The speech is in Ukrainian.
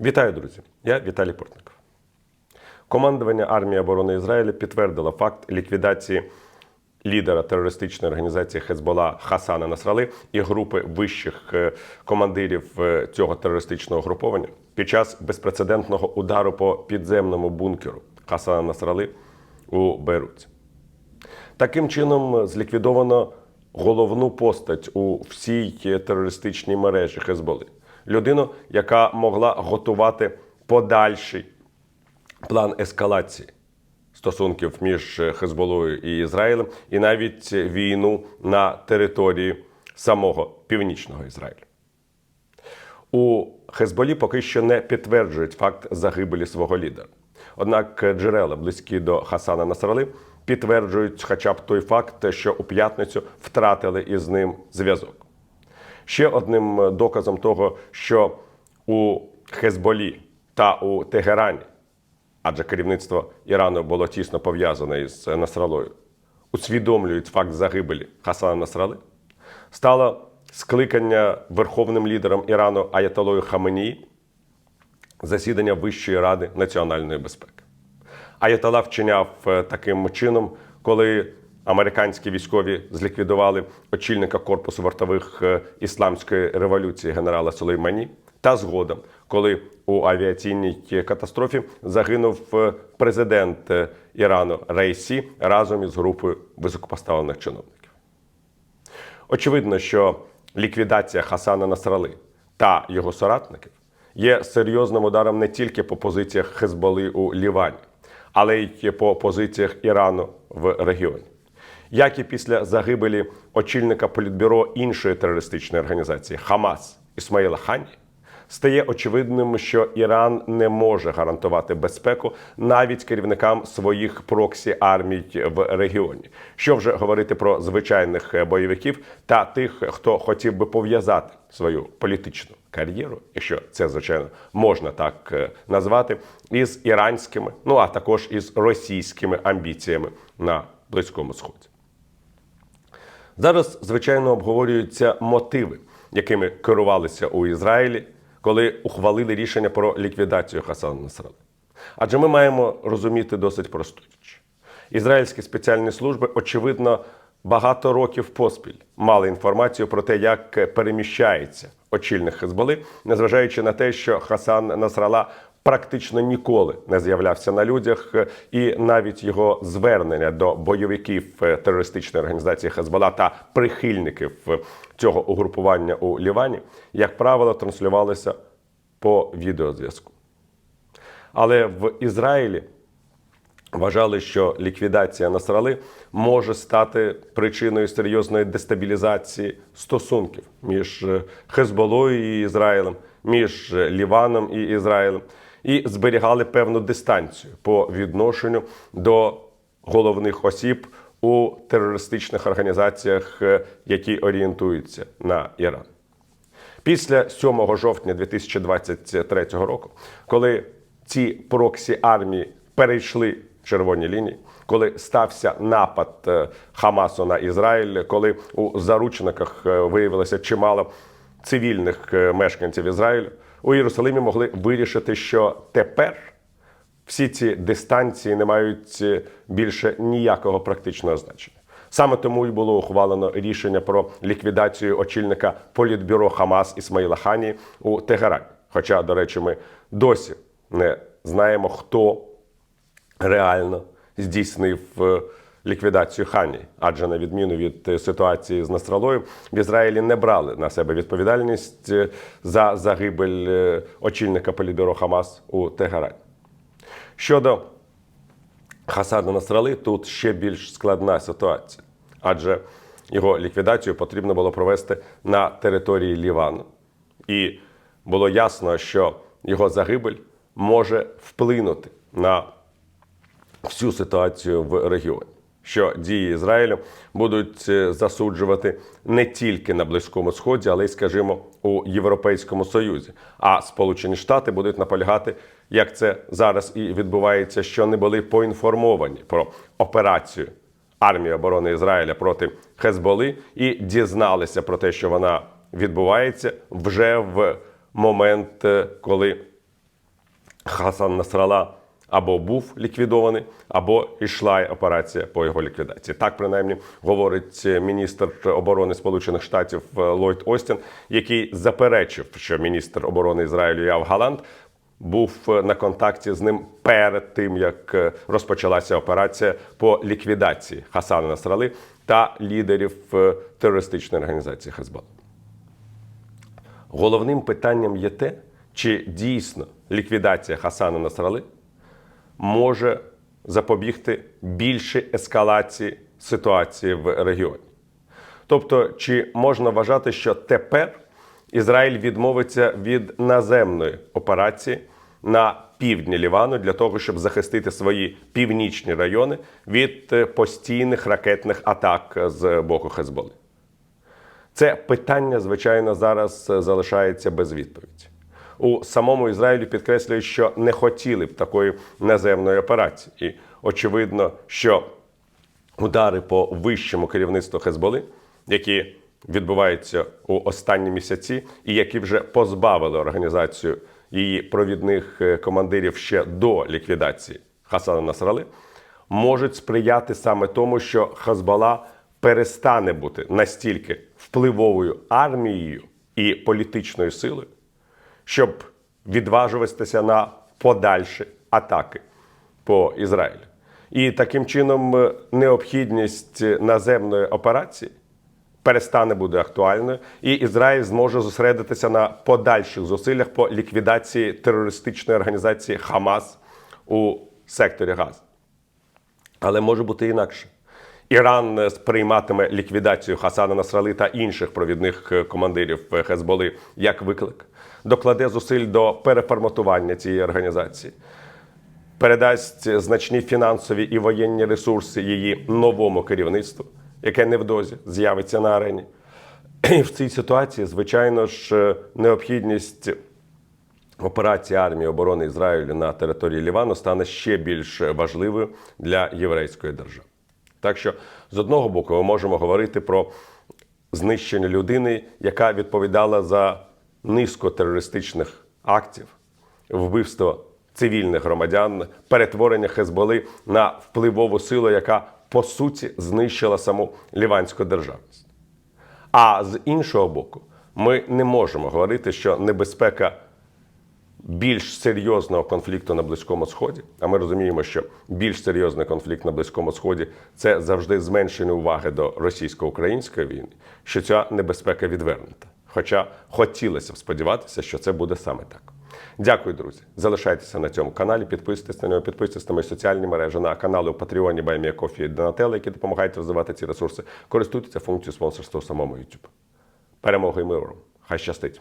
Вітаю, друзі! Я Віталій Портников. Командування армії оборони Ізраїля підтвердило факт ліквідації лідера терористичної організації Хезбола Хасана Насрали і групи вищих е, командирів е, цього терористичного груповання під час безпрецедентного удару по підземному бункеру Хасана Насрали у Бейруті. Таким чином зліквідовано головну постать у всій терористичній мережі Хезболи. Людину, яка могла готувати подальший план ескалації стосунків між Хезболою і Ізраїлем, і навіть війну на території самого північного Ізраїлю. У Хезболі поки що не підтверджують факт загибелі свого лідера. Однак джерела, близькі до Хасана Насрали, підтверджують хоча б той факт, що у п'ятницю втратили із ним зв'язок. Ще одним доказом того, що у Хезболі та у Тегерані, адже керівництво Ірану було тісно пов'язане із Насралою, усвідомлюють факт загибелі Хасана Насрали, стало скликання верховним лідером Ірану Аятолою Хаменії засідання Вищої ради національної безпеки. Аятола вчиняв е, таким чином, коли американські військові зліквідували очільника корпусу вартових е, ісламської революції генерала Сулеймані, та згодом, коли у авіаційній катастрофі загинув е, президент е, Ірану Рейсі разом із групою високопоставлених чиновників. Очевидно, що ліквідація Хасана Насрали та його соратників є серйозним ударом не тільки по позиціях Хезболи у Лівані, але й по позиціях Ірану в регіоні. Як і після загибелі очільника політбюро іншої терористичної організації Хамас Ісмаїла Хані, стає очевидним, що Іран не може гарантувати безпеку навіть керівникам своїх проксі армій в регіоні. Що вже говорити про звичайних бойовиків та тих, хто хотів би пов'язати свою політичну кар'єру, якщо це звичайно можна так е, назвати, із іранськими, ну а також із російськими амбіціями на Близькому Сході. Зараз, звичайно, обговорюються мотиви, якими керувалися у Ізраїлі, коли ухвалили рішення про ліквідацію Хасана Насрали. Адже ми маємо розуміти досить просту річ. Ізраїльські спеціальні служби, очевидно, багато років поспіль мали інформацію про те, як переміщається очільник Хезболи, незважаючи на те, що Хасан Насрала практично ніколи не з'являвся на людях, і навіть його звернення до бойовиків терористичної організації Хезбола та прихильників цього угрупування у Лівані, як правило, транслювалися по відеозв'язку. Але в Ізраїлі вважали, що ліквідація Насрали може стати причиною серйозної дестабілізації стосунків між Хезболою і Ізраїлем, між Ліваном і Ізраїлем, і зберігали певну дистанцію по відношенню до головних осіб у терористичних організаціях, які орієнтуються на Іран. Після 7 жовтня 2023 року, коли ці проксі армії перейшли червоні лінії, коли стався напад е, Хамасу на Ізраїль, коли у заручниках е, виявилося чимало цивільних е, мешканців Ізраїлю, у Єрусалимі могли вирішити, що тепер всі ці дистанції не мають більше ніякого практичного значення. Саме тому й було ухвалено рішення про ліквідацію очільника політбюро Хамас Ісмаїла Хані у Тегерані. Хоча, до речі, ми досі не знаємо, хто реально здійснив е, ліквідацію Хані, адже на відміну від е, ситуації з Настралою, в Ізраїлі не брали на себе відповідальність е, за загибель очільника політбюро Хамас у Тегерані. Щодо Хасана Насрали, тут ще більш складна ситуація, адже його ліквідацію потрібно було провести на території Лівану. І було ясно, що його загибель може вплинути на всю ситуацію в регіоні. Що дії Ізраїлю будуть засуджувати не тільки на Близькому Сході, але й, скажімо, у Європейському Союзі. А Сполучені Штати будуть наполягати, як це зараз і відбувається, що не були поінформовані про операцію армії оборони Ізраїля проти Хезболи і дізналися про те, що вона відбувається вже в момент, коли Хасан Насрала або був ліквідований, або йшла операція по його ліквідації. Так принаймні говорить міністр оборони Сполучених Штатів е, Ллойд Остін, який заперечив, що міністр оборони Ізраїлю Яв Галант був е, на контакті з ним перед тим, як е, розпочалася операція по ліквідації Хасана Насрали та лідерів е, терористичної організації Хезбалла. Головним питанням є те, чи дійсно ліквідація Хасана Насрали може запобігти більшій ескалації ситуації в регіоні. Тобто, чи можна вважати, що тепер Ізраїль відмовиться від наземної операції на півдні Лівану для того, щоб захистити свої північні райони від е, постійних ракетних атак з боку Хезболи? Це питання, звичайно, зараз е, залишається без відповіді. У самому Ізраїлі підкреслюють, що не хотіли б такої наземної операції. І очевидно, що удари по вищому керівництву Хезболи, які відбуваються у останні місяці, і які вже позбавили організацію її провідних е, командирів ще до ліквідації Хасана Насрали, можуть сприяти саме тому, що Хазбала перестане бути настільки впливовою армією і політичною силою, щоб відважуватися на подальші атаки по Ізраїлю. І таким чином е, необхідність наземної операції перестане бути актуальною, і Ізраїль зможе зосередитися на подальших зусиллях по ліквідації терористичної організації Хамас у секторі Гази. Але може бути інакше. Іран е, сприйматиме ліквідацію Хасана Насрали та інших провідних е, командирів Хезболи як виклик, докладе зусиль до переформатування цієї організації, передасть значні фінансові і воєнні ресурси її новому керівництву, яке невдовзі з'явиться на арені. І в цій ситуації, звичайно ж, необхідність операції армії оборони Ізраїлю на території Лівану стане ще більш важливою для єврейської держави. Так що, з одного боку, ми можемо говорити про знищення людини, яка відповідала за низку терористичних актів, вбивство цивільних громадян, перетворення Хезболи на впливову силу, яка по суті знищила саму ліванську державність. А з іншого боку, ми не можемо говорити, що небезпека більш серйозного конфлікту на Близькому Сході, а ми розуміємо, що більш серйозний конфлікт на Близькому Сході це завжди зменшення уваги до російсько-української війни, що ця небезпека відвернута. Хоча хотілося б сподіватися, що це буде саме так. Дякую, друзі. Залишайтеся на цьому каналі, підписуйтесь на нього, підписуйтесь на мої соціальні мережі, на канали у Патреоні, Баймія Кофі і Донателла, які допомагають розвивати ці ресурси. Користуйтеся функцією спонсорства у самому YouTube. Перемоги і миру! Хай щастить!